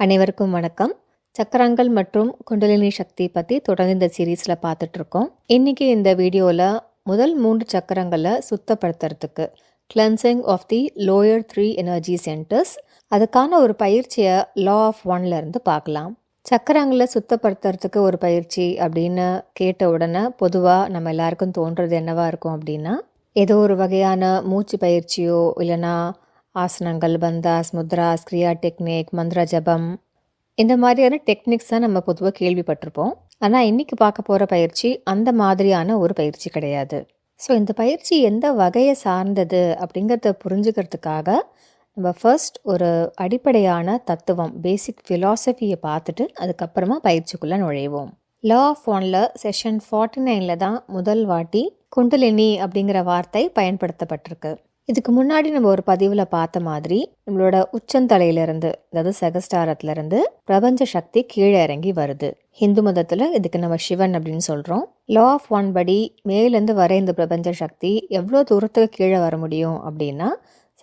அனைவருக்கும் வணக்கம். சக்கரங்கள் மற்றும் குண்டலினி சக்தி பற்றி தொடர்ந்து இந்த சீரீஸில் பார்த்துட்ருக்கோம் இன்றைக்கி இந்த வீடியோவில் முதல் மூன்று சக்கரங்களை சுத்தப்படுத்துறதுக்கு cleansing of the lower three energy centres அதுக்கான ஒரு பயிற்சியை லா ஆஃப் ஒன்லேருந்து பார்க்கலாம் சக்கரங்களை சுத்தப்படுத்துறதுக்கு ஒரு பயிற்சி அப்படின்னு கேட்ட உடனே பொதுவாக நம்ம எல்லாருக்கும் தோன்றது என்னவா இருக்கும் அப்படின்னா ஏதோ ஒரு வகையான மூச்சு பயிற்சியோ இல்லைன்னா ஆசனங்கள் பந்தாஸ் முத்ராஸ் கிரியா டெக்னிக் மந்திர ஜபம். இந்த மாதிரியான டெக்னிக்ஸ் தான் நம்ம பொதுவாக கேள்விப்பட்டிருப்போம். ஆனால் இன்றைக்கி பார்க்க போகிற பயிற்சி அந்த மாதிரியான ஒரு பயிற்சி கிடையாது. ஸோ இந்த பயிற்சி எந்த வகையை சார்ந்தது அப்படிங்கிறத புரிஞ்சுக்கிறதுக்காக நம்ம ஃபர்ஸ்ட் ஒரு அடிப்படையான தத்துவம் பேசிக் ஃபிலாசபியை பார்த்துட்டு அதுக்கப்புறமா பயிற்சிக்குள்ளே நுழைவோம். லா ஆஃப் ஒனில் செஷன் ஃபார்ட்டி நைனில் தான் முதல் வாட்டி குண்டலினி அப்படிங்கிற வார்த்தை பயன்படுத்தப்பட்டிருக்கு. இதுக்கு முன்னாடி நம்ம ஒரு பதிவில் பார்த்த மாதிரி நம்மளோட உச்சந்தலையிலிருந்து அதாவது சகஸ்டாரத்திலிருந்து பிரபஞ்ச சக்தி கீழே இறங்கி வருது. ஹிந்து மதத்தில் இதுக்கு நம்ம சிவன் அப்படின்னு சொல்கிறோம் லா ஆஃப் ஒன் படி மேலேருந்து வர இந்த பிரபஞ்ச சக்தி எவ்வளோ தூரத்துக்கு கீழே வர முடியும் அப்படின்னா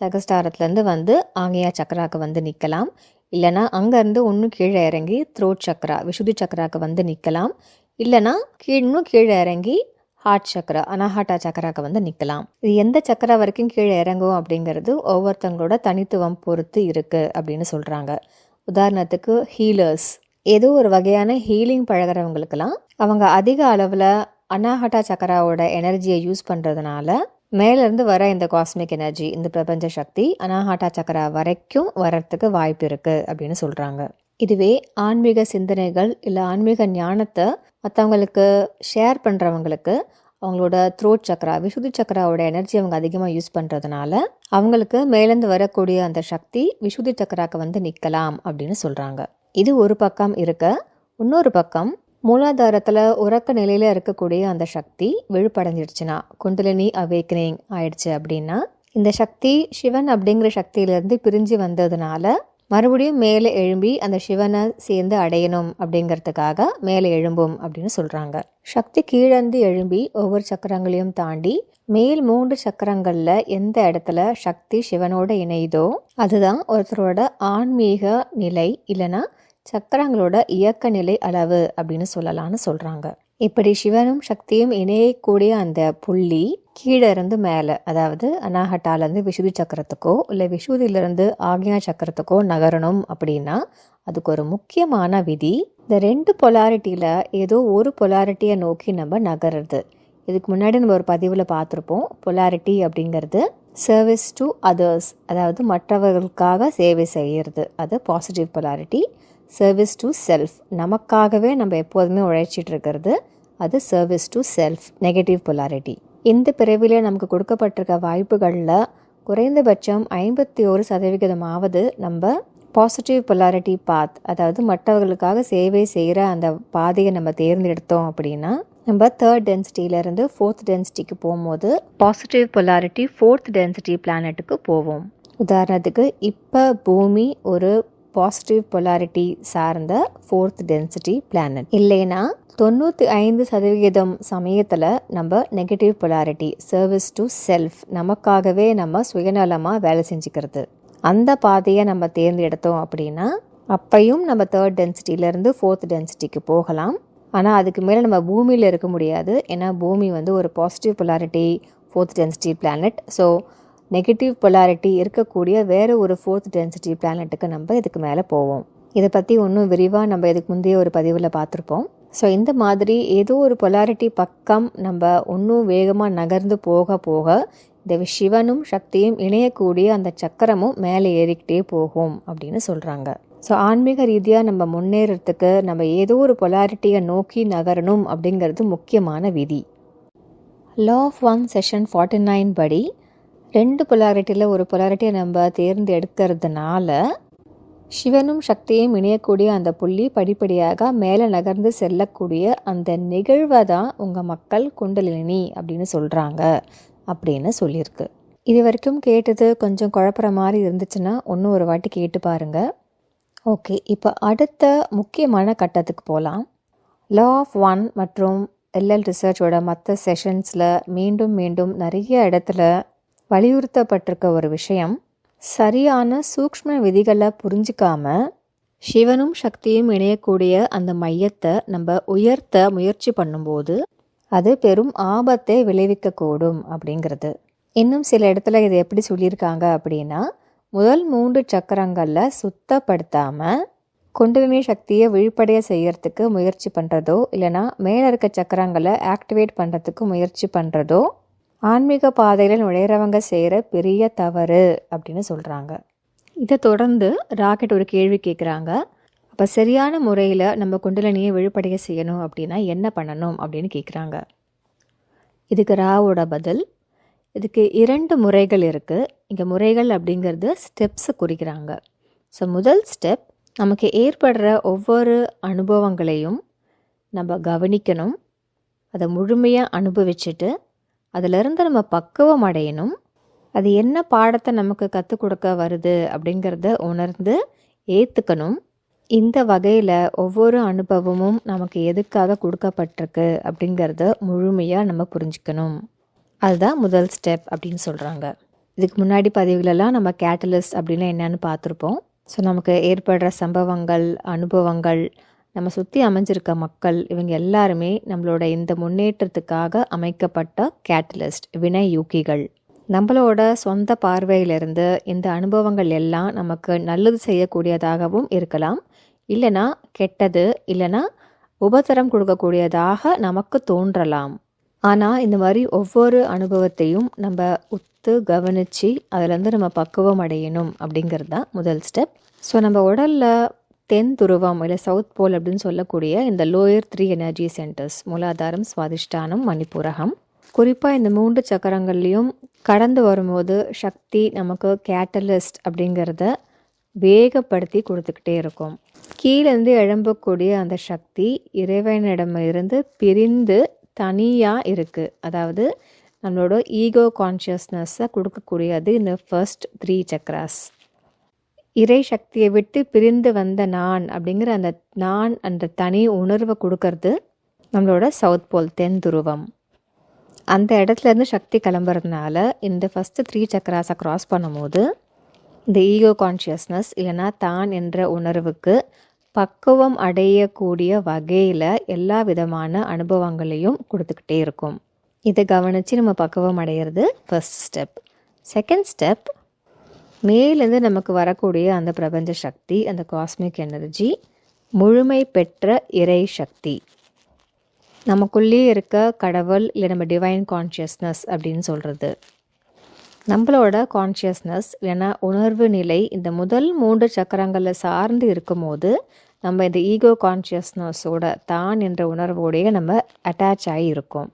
சகஸ்டாரத்துலேருந்து வந்து ஆங்கியா சக்கராக்கு வந்து நிற்கலாம். இல்லைனா அங்கேருந்து ஒன்றும் கீழே இறங்கி த்ரோட் சக்கரா விஷுதி சக்கராக்கு வந்து நிற்கலாம். இல்லைனா கீழ் இன்னும் கீழே இறங்கி ஹார்ட் சக்கரா அனாஹாட்டா சக்கராக்கு வந்து நிற்கலாம் இது எந்த சக்கரா வரைக்கும் கீழே இறங்கும் அப்படிங்கிறது ஒவ்வொருத்தங்களோட தனித்துவம் பொறுத்து இருக்குது அப்படின்னு சொல்கிறாங்க உதாரணத்துக்கு ஹீலர்ஸ் ஏதோ ஒரு வகையான ஹீலிங் பழகிறவங்களுக்கெல்லாம் அவங்க அதிக அளவில் அனாஹட்டா சக்கராவோட எனர்ஜியை யூஸ் பண்ணுறதுனால மேலேருந்து வர இந்த காஸ்மிக் எனர்ஜி இந்த பிரபஞ்ச சக்தி அனாஹாட்டா சக்கரா வரைக்கும் வர்றதுக்கு வாய்ப்பு இருக்குது அப்படின்னு சொல்கிறாங்க இதுவே ஆன்மீக சிந்தனைகள் இல்லை ஆன்மீக ஞானத்தை மற்றவங்களுக்கு ஷேர் பண்ணுறவங்களுக்கு அவங்களோட த்ரோட் சக்கரா விசுதி சக்கராவோட எனர்ஜி அவங்க அதிகமாக யூஸ் பண்ணுறதுனால அவங்களுக்கு மேலேருந்து வரக்கூடிய அந்த சக்தி விசுதி சக்கராக்கு வந்து நிற்கலாம் அப்படின்னு சொல்கிறாங்க இது ஒரு பக்கம் இருக்க இன்னொரு பக்கம் மூலாதாரத்தில் உறக்க நிலையில் இருக்கக்கூடிய அந்த சக்தி விழுப்படைஞ்சிடுச்சுன்னா குண்டலினி அவேக்கனிங் ஆயிடுச்சு அப்படின்னா இந்த சக்தி சிவன் அப்படிங்கிற சக்தியிலேருந்து பிரிஞ்சு வந்ததுனால மறுபடியும் மேலே எழும்பி அந்த சிவனை சேர்ந்து அடையணும் அப்படிங்கிறதுக்காக மேலே எழும்பும் அப்படின்னு சொல்கிறாங்க சக்தி கீழந்து எழும்பி ஒவ்வொரு சக்கரங்களையும் தாண்டி மேல் மூன்று சக்கரங்களில் எந்த இடத்துல சக்தி சிவனோட இணையுதோ அதுதான் ஒருத்தரோட ஆன்மீக நிலை இல்லைன்னா சக்கரங்களோட இயக்க நிலை அளவு அப்படின்னு சொல்லலாம்னு சொல்கிறாங்க இப்படி சிவனும் சக்தியும் இணையக்கூடிய அந்த புள்ளி கீழே இருந்து மேலே அதாவது அனாஹட்டாலேருந்து விசுதி சக்கரத்துக்கோ இல்லை விசுதியிலேருந்து ஆக்ஞா சக்கரத்துக்கோ நகரணும் அப்படின்னா அதுக்கு ஒரு முக்கியமான விதி. இந்த ரெண்டு பொலாரிட்டியில் ஏதோ ஒரு பொலாரிட்டியை நோக்கி நம்ம நகருது இதுக்கு முன்னாடி நம்ம ஒரு பதிவில் பார்த்துருப்போம் பொலாரிட்டி அப்படிங்கிறது சர்வீஸ் டு அதர்ஸ் அதாவது மற்றவர்களுக்காக சேவை செய்கிறது அது positive polarity service to self நமக்காகவே நம்ம எப்போதுமே உழைச்சிட்டு இருக்கிறது அது service to self negative polarity இந்த பிறவிலே நமக்கு கொடுக்கப்பட்டிருக்க வாய்ப்புகளில் குறைந்தபட்சம் ஐம்பத்தி ஒரு சதவிகிதமாவது நம்ம பாசிட்டிவ் பொலாரிட்டி பாத் அதாவது மற்றவர்களுக்காக சேவை செய்கிற அந்த பாதையை நம்ம தேர்ந்தெடுத்தோம் அப்படின்னா நம்ம தேர்ட் டென்சிட்டியிலேருந்து ஃபோர்த் டென்சிட்டிக்கு போகும்போது பாசிட்டிவ் பொலாரிட்டி ஃபோர்த் டென்சிட்டி பிளானட்டுக்கு போவோம். உதாரணத்துக்கு இப்போ பூமி ஒரு பாசிட்டிவ் பொலாரிட்டி சார்ந்த ஃபோர்த் டென்சிட்டி பிளானட் இல்லைன்னா தொண்ணூற்றி ஐந்து சதவிகிதம் சமயத்தில் நம்ம negative polarity service to self நமக்காகவே நம்ம சுயநலமாக வேலை செஞ்சுக்கிறது. அந்த பாதையை நம்ம தேர்ந்தெடுத்தோம் அப்படின்னா அப்பையும் நம்ம தேர்ட் டென்சிட்டியிலேருந்து ஃபோர்த் டென்சிட்டிக்கு போகலாம். ஆனால் அதுக்கு மேலே நம்ம பூமியில் இருக்க முடியாது. ஏன்னா பூமி வந்து ஒரு positive polarity fourth density planet so negative polarity இருக்கக்கூடிய வேறு ஒரு ஃபோர்த் டென்சிட்டி பிளானட்டுக்கு நம்ம இதுக்கு மேலே போவோம். இதை பற்றி இன்னும் விரிவாக நம்ம இதுக்கு முந்தைய ஒரு பதிவில் பார்த்துருப்போம். ஸோ இந்த மாதிரி ஏதோ ஒரு பொலாரிட்டி பக்கம் நம்ம இன்னும் வேகமாக நகர்ந்து போக போக இந்த சிவனும் சக்தியும் இணையக்கூடிய அந்த சக்கரமும் மேலே ஏறிக்கிட்டே போகும் அப்படின்னு சொல்கிறாங்க ஸோ ஆன்மீக ரீதியாக நம்ம முன்னேறத்துக்கு நம்ம ஏதோ ஒரு பொலாரிட்டியை நோக்கி நகரணும் அப்படிங்கிறது முக்கியமான விதி. Law of one session forty nine படி ரெண்டு பொலாரிட்டியில் ஒரு பொலாரிட்டியை நம்ம தேர்ந்தெடுக்கிறதுனால சிவனும் சக்தியும் இணையக்கூடிய அந்த புள்ளி படிப்படியாக மேலே நகர்ந்து செல்லக்கூடிய அந்த நிகழ்வை தான் உங்கள் மக்கள் குண்டலினி அப்படின்னு சொல்கிறாங்க அப்படின்னு சொல்லியிருக்கு. இது வரைக்கும் கேட்டது கொஞ்சம் குழப்புற மாதிரி இருந்துச்சுன்னா ஒன்றும் ஒரு வாட்டி கேட்டு பாருங்கள் ஓகே இப்போ அடுத்த முக்கியமான கட்டத்துக்கு போகலாம் லா ஆஃப் ஒன் மற்றும் எல்எல் ரிசர்ச்சோட மற்ற செஷன்ஸில் மீண்டும் மீண்டும் நிறைய இடத்துல வலியுறுத்தப்பட்டிருக்க ஒரு விஷயம். சரியான சூக்ஷ்ம விதிகளை புரிஞ்சிக்காம சிவனும் சக்தியும் இணையக்கூடிய அந்த மையத்தை நம்ம உயர்த்த முயற்சி பண்ணும்போது அது பெரும் ஆபத்தை விளைவிக்கக்கூடும் அப்படிங்கிறது. இன்னும் சில இடத்துல இதை எப்படி சொல்லியிருக்காங்க அப்படின்னா முதல் மூன்று சக்கரங்களில் சுத்தப்படுத்தாமல் குண்டலினி சக்தியை விழிப்படைய செய்யறதுக்கு முயற்சி பண்ணுறதோ இல்லைனா மேலே இருக்க சக்கரங்களை ஆக்டிவேட் பண்ணுறதுக்கு முயற்சி பண்ணுறதோ ஆன்மீக பாதையில் நுழையிறவங்க செய்கிற பெரிய தவறு அப்படின்னு சொல்கிறாங்க இதை தொடர்ந்து ராக்கெட் ஒரு கேள்வி கேட்குறாங்க அப்போ சரியான முறையில் நம்ம குண்டலினியை விழுப்படைய செய்யணும் அப்படின்னா என்ன பண்ணணும் அப்படின்னு கேட்குறாங்க இதுக்கு ராவோட பதில் இதுக்கு இரண்டு முறைகள் இருக்குது இங்கே முறைகள் அப்படிங்கிறது ஸ்டெப்ஸை குறிக்கிறாங்க. ஸோ முதல் ஸ்டெப் நமக்கு ஏற்படுற ஒவ்வொரு அனுபவங்களையும் நம்ம கவனிக்கணும். அதை முழுமையாக அனுபவிச்சுட்டு அதிலிருந்து நம்ம பக்குவம் அடையணும். அது என்ன பாடத்தை நமக்கு கற்றுக் கொடுக்க வருது அப்படிங்கிறத உணர்ந்து ஏற்றுக்கணும் இந்த வகையில் ஒவ்வொரு அனுபவமும் நமக்கு எதுக்காக கொடுக்கப்பட்டிருக்கு அப்படிங்கிறத முழுமையாக நம்ம புரிஞ்சுக்கணும். அதுதான் முதல் ஸ்டெப் அப்படின்னு சொல்கிறாங்க இதுக்கு முன்னாடி பதிவுகளெல்லாம் நம்ம கேட்டலிஸ்ட் அப்படின்னா என்னன்னு பார்த்துருப்போம். ஸோ நமக்கு ஏற்படுற சம்பவங்கள் அனுபவங்கள் நம்ம சுற்றி அமைஞ்சிருக்க மக்கள் இவங்க எல்லாருமே நம்மளோட இந்த முன்னேற்றத்துக்காக அமைக்கப்பட்ட கேட்டலிஸ்ட் வினை யூக்கிகள். நம்மளோட சொந்த பார்வையிலிருந்து இந்த அனுபவங்கள் எல்லாம் நமக்கு நல்லது செய்யக்கூடியதாகவும் இருக்கலாம். இல்லைனா கெட்டது இல்லைனா உபத்திரம் கொடுக்கக்கூடியதாக நமக்கு தோன்றலாம். ஆனால் இந்த மாதிரி ஒவ்வொரு அனுபவத்தையும் நம்ம உத்து கவனித்து அதிலேருந்து நம்ம பக்குவம் அடையணும் அப்படிங்கிறது தான் முதல் ஸ்டெப் ஸோ நம்ம உடலில் தென் துருவம் இல்லை சவுத் போல் அப்படின்னு சொல்லக்கூடிய இந்த லோயர் த்ரீ எனர்ஜி சென்டர்ஸ் மூலாதாரம் சுவாதிஷ்டானம் மணிப்புரகம். குறிப்பாக இந்த மூன்று சக்கரங்கள்லேயும் கடந்து வரும்போது சக்தி நமக்கு கேட்டலிஸ்ட் அப்படிங்கிறத வேகப்படுத்தி கொடுத்துக்கிட்டே இருக்கும். கீழேருந்து எழும்பக்கூடிய அந்த சக்தி இறைவனிடமிருந்து பிரிந்து தனியாக இருக்குது அதாவது நம்மளோட ஈகோ கான்ஷியஸ்னஸை கொடுக்கக்கூடியது இந்த ஃபர்ஸ்ட் த்ரீ சக்ராஸ் இறை சக்தியை விட்டு பிரிந்து வந்த நான் அப்படிங்கிற அந்த நான் அந்த தனி உணர்வை கொடுக்கறது நம்மளோட சவுத் போல் தென் துருவம். அந்த இடத்துலேருந்து சக்தி கிளம்புறதுனால இந்த ஃபஸ்ட்டு த்ரீ சக்கராஸை க்ராஸ் பண்ணும்போது இந்த ஈகோ கான்ஷியஸ்னஸ் இல்லைனா தான் என்ற உணர்வுக்கு பக்குவம் அடையக்கூடிய வகையில் எல்லா விதமான அனுபவங்களையும் கொடுத்துக்கிட்டே இருக்கும். இதை கவனித்து நம்ம பக்குவம் அடையிறது ஃபஸ்ட் ஸ்டெப் செகண்ட் ஸ்டெப் மேலேருந்து நமக்கு வரக்கூடிய அந்த பிரபஞ்ச சக்தி அந்த காஸ்மிக் எனர்ஜி முழுமை பெற்ற இறை சக்தி. நமக்குள்ளேயே இருக்க கடவுள் இல்லை நம்ம டிவைன் கான்ஷியஸ்னஸ் அப்படின்னு சொல்கிறது நம்மளோட கான்ஷியஸ்னஸ் இல்லைன்னா உணர்வு நிலை இந்த முதல் மூன்று சக்கரங்களில் சார்ந்து இருக்கும்போது நம்ம இந்த ஈகோ கான்ஷியஸ்னஸோட தான் என்ற உணர்வோடைய நம்ம அட்டாச் ஆகி இருக்கோம்.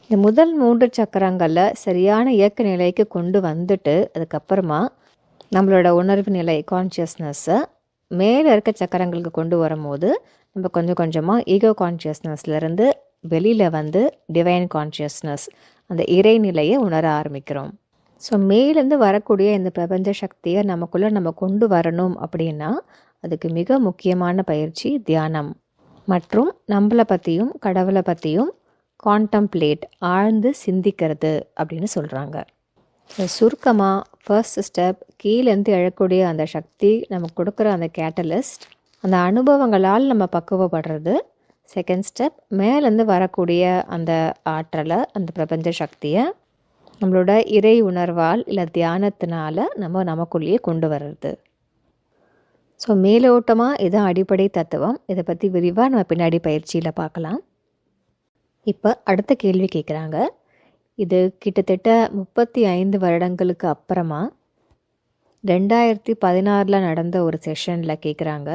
இந்த முதல் மூன்று சக்கரங்களில் சரியான இயக்க நிலைக்கு கொண்டு வந்துட்டு அதுக்கப்புறமா நம்மளோட உணர்வு நிலை கான்ஷியஸ்னஸ்ஸை மேலே இருக்க சக்கரங்களுக்கு கொண்டு வரும்போது நம்ம கொஞ்சம் கொஞ்சமாக ஈகோ கான்ஷியஸ்னஸ்லேருந்து வெளியில் வந்து டிவைன் கான்ஷியஸ்னஸ் அந்த இறைநிலையை உணர ஆரம்பிக்கிறோம். ஸோ மேலேருந்து வரக்கூடிய இந்த பிரபஞ்ச சக்தியை நமக்குள்ளே நம்ம கொண்டு வரணும் அப்படின்னா அதுக்கு மிக முக்கியமான பயிற்சி தியானம். மற்றும் நம்மளை பற்றியும் கடவுளை பற்றியும் கான்டம்ப்ளேட் ஆழ்ந்து சிந்திக்கிறது அப்படின்னு சொல்கிறாங்க சுருக்கமாக ஃபர்ஸ்ட் ஸ்டெப் கீழேருந்து எழக்கூடிய அந்த சக்தி நமக்கு கொடுக்குற அந்த கேட்டலிஸ்ட் அந்த அனுபவங்களால் நம்ம பக்குவப்படுறது. செகண்ட் ஸ்டெப் மேலேருந்து வரக்கூடிய அந்த ஆற்றலை அந்த பிரபஞ்ச சக்தியை நம்மளோட இறை உணர்வால் இல்லை தியானத்தினால நம்ம நமக்குள்ளேயே கொண்டு வர்றது. ஸோ மேலோட்டமாக இதுதான் அடிப்படை தத்துவம். இதை பற்றி விரிவாக நம்ம பின்னாடி பயிற்சியில் பார்க்கலாம் இப்போ அடுத்த கேள்வி கேட்குறாங்க இது கிட்டத்தட்ட முப்பத்தி ஐந்து வருடங்களுக்கு அப்புறமா ரெண்டாயிரத்தி பதினாறில் நடந்த ஒரு செஷனில் கேட்குறாங்க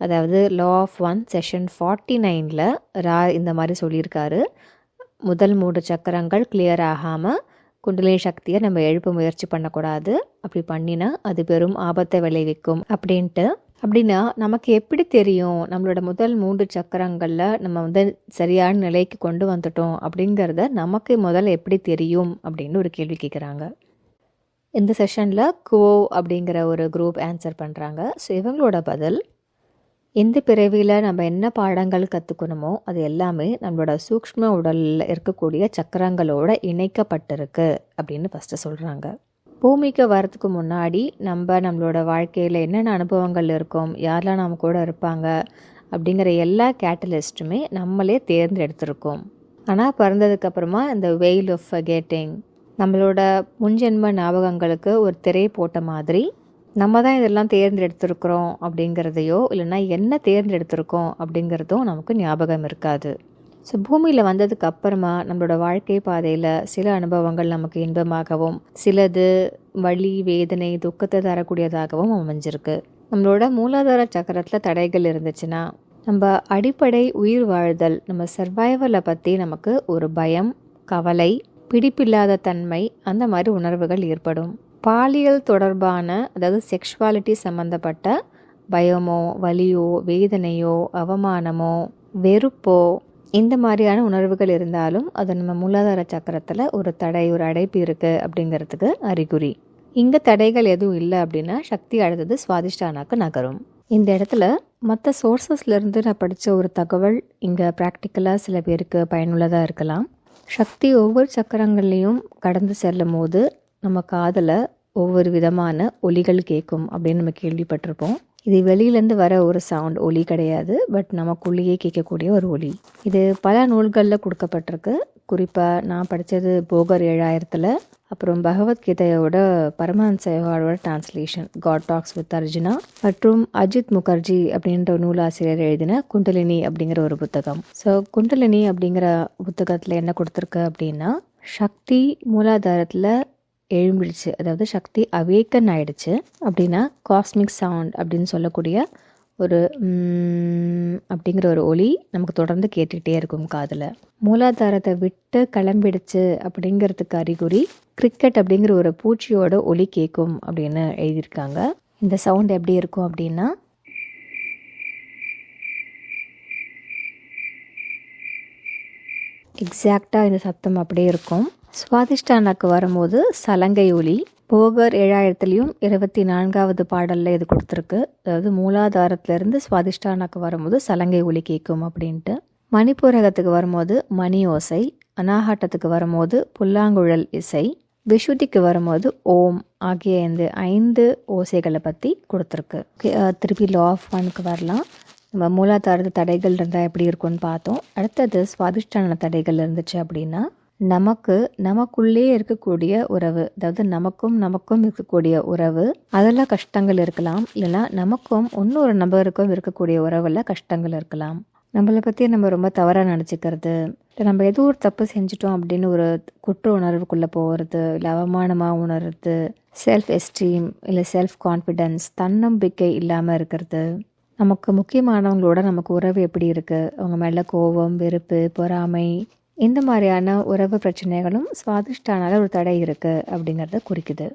அதாவது law of one session forty நைனில் ரா இந்த மாதிரி சொல்லியிருக்காரு. முதல் மூன்று சக்கரங்கள் கிளியர் ஆகாமல் குண்டலினி சக்தியை நம்ம எழுப்ப முயற்சி பண்ணக்கூடாது. அப்படி பண்ணினா அது பெரும் ஆபத்தை விளைவிக்கும் அப்படின்ட்டு அப்படின்னா நமக்கு எப்படி தெரியும் நம்மளோட முதல் மூன்று சக்கரங்களில் நம்ம வந்து சரியான நிலைக்கு கொண்டு வந்துட்டோம் அப்படிங்கிறத நமக்கு முதல்ல எப்படி தெரியும் அப்படின்னு ஒரு கேள்வி கேட்குறாங்க இந்த செஷனில் கோ அப்படிங்கிற ஒரு குரூப் ஆன்சர் பண்ணுறாங்க ஸோ இவங்களோட பதில் இந்த பிறவியில் நம்ம என்ன பாடங்கள் கற்றுக்கணுமோ அது எல்லாமே நம்மளோட சூக்ஷ்ம உடலில் இருக்கக்கூடிய சக்கரங்களோட இணைக்கப்பட்டிருக்கு அப்படின்னு ஃபஸ்ட்டு சொல்கிறாங்க பூமிக்கு வரத்துக்கு முன்னாடி நம்ம நம்மளோட வாழ்க்கையில் என்னென்ன அனுபவங்கள் இருக்கும் யாரெல்லாம் நம்ம கூட இருப்பாங்க அப்படிங்கிற எல்லா கேட்டலிஸ்ட்டுமே நம்மளே தேர்ந்தெடுத்திருக்கோம். ஆனால் பிறந்ததுக்கப்புறமா இந்த வெயில் ஆஃப் கேட்டிங் நம்மளோட முன்ஜென்ம ஞாபகங்களுக்கு ஒரு திரை போட்ட மாதிரி நம்ம தான் இதெல்லாம் தேர்ந்தெடுத்திருக்கிறோம் அப்படிங்கிறதையோ இல்லைன்னா என்ன தேர்ந்தெடுத்திருக்கோம் அப்படிங்கிறதும் நமக்கு ஞாபகம் இருக்காது. ஸோ பூமியில் வந்ததுக்கு அப்புறமா நம்மளோட வாழ்க்கை பாதையில் சில அனுபவங்கள் நமக்கு இன்பமாகவும் சிலது வலி வேதனை துக்கத்தை தரக்கூடியதாகவும் அமைஞ்சிருக்கு. நம்மளோட மூலாதார சக்கரத்தில் தடைகள் இருந்துச்சுன்னா நம்ம அடிப்படை உயிர் வாழ்தல் நம்ம சர்வைவலை பற்றி நமக்கு ஒரு பயம் கவலை பிடிப்பில்லாத தன்மை அந்த மாதிரி உணர்வுகள் ஏற்படும். பாலியல் தொடர்பான அதாவது செக்ஷுவாலிட்டி சம்மந்தப்பட்ட பயமோ வலியோ வேதனையோ அவமானமோ வெறுப்போ இந்த மாதிரியான உணர்வுகள் இருந்தாலும் அது நம்ம மூலாதார சக்கரத்தில் ஒரு தடை ஒரு அடைப்பு இருக்குது அப்படிங்கிறதுக்கு அறிகுறி. இங்கே தடைகள் எதுவும் இல்லை அப்படின்னா சக்தி அடுத்தது சுவாதிஷ்டானாக்கு நகரும். இந்த இடத்துல மற்ற சோர்சஸ்லேருந்து நான் படித்த ஒரு தகவல் இங்கே ப்ராக்டிக்கலாக சில பேருக்கு பயனுள்ளதாக இருக்கலாம். சக்தி ஒவ்வொரு சக்கரங்கள்லேயும் கடந்து செல்லும் போது நம்ம காதில் ஒவ்வொரு விதமான ஒலிகள் கேட்கும் அப்படின்னு நம்ம கேள்விப்பட்டிருப்போம். இது வெளியிலேருந்து வர ஒரு சவுண்ட் ஒலி கிடையாது பட் நமக்குள்ளேயே கேட்கக்கூடிய ஒரு ஒலி. இது பல நூல்களில் கொடுக்கப்பட்டிருக்கு. குறிப்பாக நான் படித்தது போகர் ஏழாயிரத்தில் அப்புறம் பகவத்கீதையோட பரமஹன்சயோட translation God talks with Arjuna மற்றும் அஜித் முகர்ஜி அப்படின்ற நூலாசிரியர் எழுதின குண்டலினி அப்படிங்கிற ஒரு புத்தகம். ஸோ குண்டலினி அப்படிங்கிற புத்தகத்தில் என்ன கொடுத்துருக்கு அப்படின்னா சக்தி மூலாதாரத்தில் எழும்பிடுச்சு. அதாவது சக்தி அவேக்கன் ஆயிடுச்சு அப்படின்னா காஸ்மிக் சவுண்ட் அப்படின்னு சொல்லக்கூடிய ஒரு அப்படிங்கிற ஒரு ஒலி நமக்கு தொடர்ந்து கேட்டுக்கிட்டே இருக்கும் காதில். மூலாதாரத்தை விட்டு கிளம்பிடுச்சு அப்படிங்கிறதுக்கு அறிகுறி கிரிக்கெட் அப்படிங்கிற ஒரு பூச்சியோட ஒலி கேட்கும் அப்படின்னு எழுதியிருக்காங்க. இந்த சவுண்ட் எப்படி இருக்கும் அப்படின்னா எக்ஸாக்டாக இந்த சத்தம் அப்படியே இருக்கும். சுவாதிஷ்டானாக்கு வரும்போது சலங்கை ஒலி போகர் ஏழாயிரத்துலேயும் இருபத்தி நான்காவது பாடலில் இது கொடுத்துருக்கு. அதாவது மூலாதாரத்திலேருந்து சுவாதிஷ்டானாக்கு வரும்போது சலங்கை ஒலி கேட்கும் அப்படின்ட்டு. மணிப்பூரகத்துக்கு வரும்போது மணி ஓசை அனாஹாட்டத்துக்கு வரும்போது புல்லாங்குழல் இசை விஷுதிக்கு வரும்போது ஓம் ஆகிய இந்த ஐந்து ஓசைகளை பற்றி கொடுத்துருக்கு. திருப்பி லா ஆஃப் ஒனுக்கு வரலாம். நம்ம மூலாதாரத்து தடைகள் இருந்தால் எப்படி இருக்கும்னு பார்த்தோம். அடுத்தது சுவாதிஷ்டான தடைகள் இருந்துச்சு அப்படின்னா நமக்கு நமக்குள்ளே இருக்கக்கூடிய உறவு அதாவது நமக்கும் நமக்கும் இருக்கக்கூடிய உறவு அதெல்லாம் கஷ்டங்கள் இருக்கலாம். இல்லைன்னா நமக்கும் இன்னொரு நபருக்கும் இருக்கக்கூடிய உறவில் கஷ்டங்கள் இருக்கலாம். நம்மளை பற்றி நம்ம ரொம்ப தவறாக நினச்சிக்கிறது இல்லை நம்ம ஏதோ ஒரு தப்பு செஞ்சிட்டோம் அப்படின்னு ஒரு குற்ற உணர்வுக்குள்ளே போகிறது இல்லை அவமானமாக உணர்றது செல்ஃப் எஸ்டீம் இல்லை செல்ஃப் கான்ஃபிடென்ஸ் தன்னம்பிக்கை இல்லாமல் இருக்கிறது. நமக்கு முக்கியமானவங்களோட நமக்கு உறவு எப்படி இருக்குது அவங்க மேலே கோபம் வெறுப்பு பொறாமை இந்த மாதிரியான உறவு பிரச்சனைகளும் சுவாதிஷ்டானால ஒரு தடை இருக்குது அப்படிங்கிறத குறிக்குது.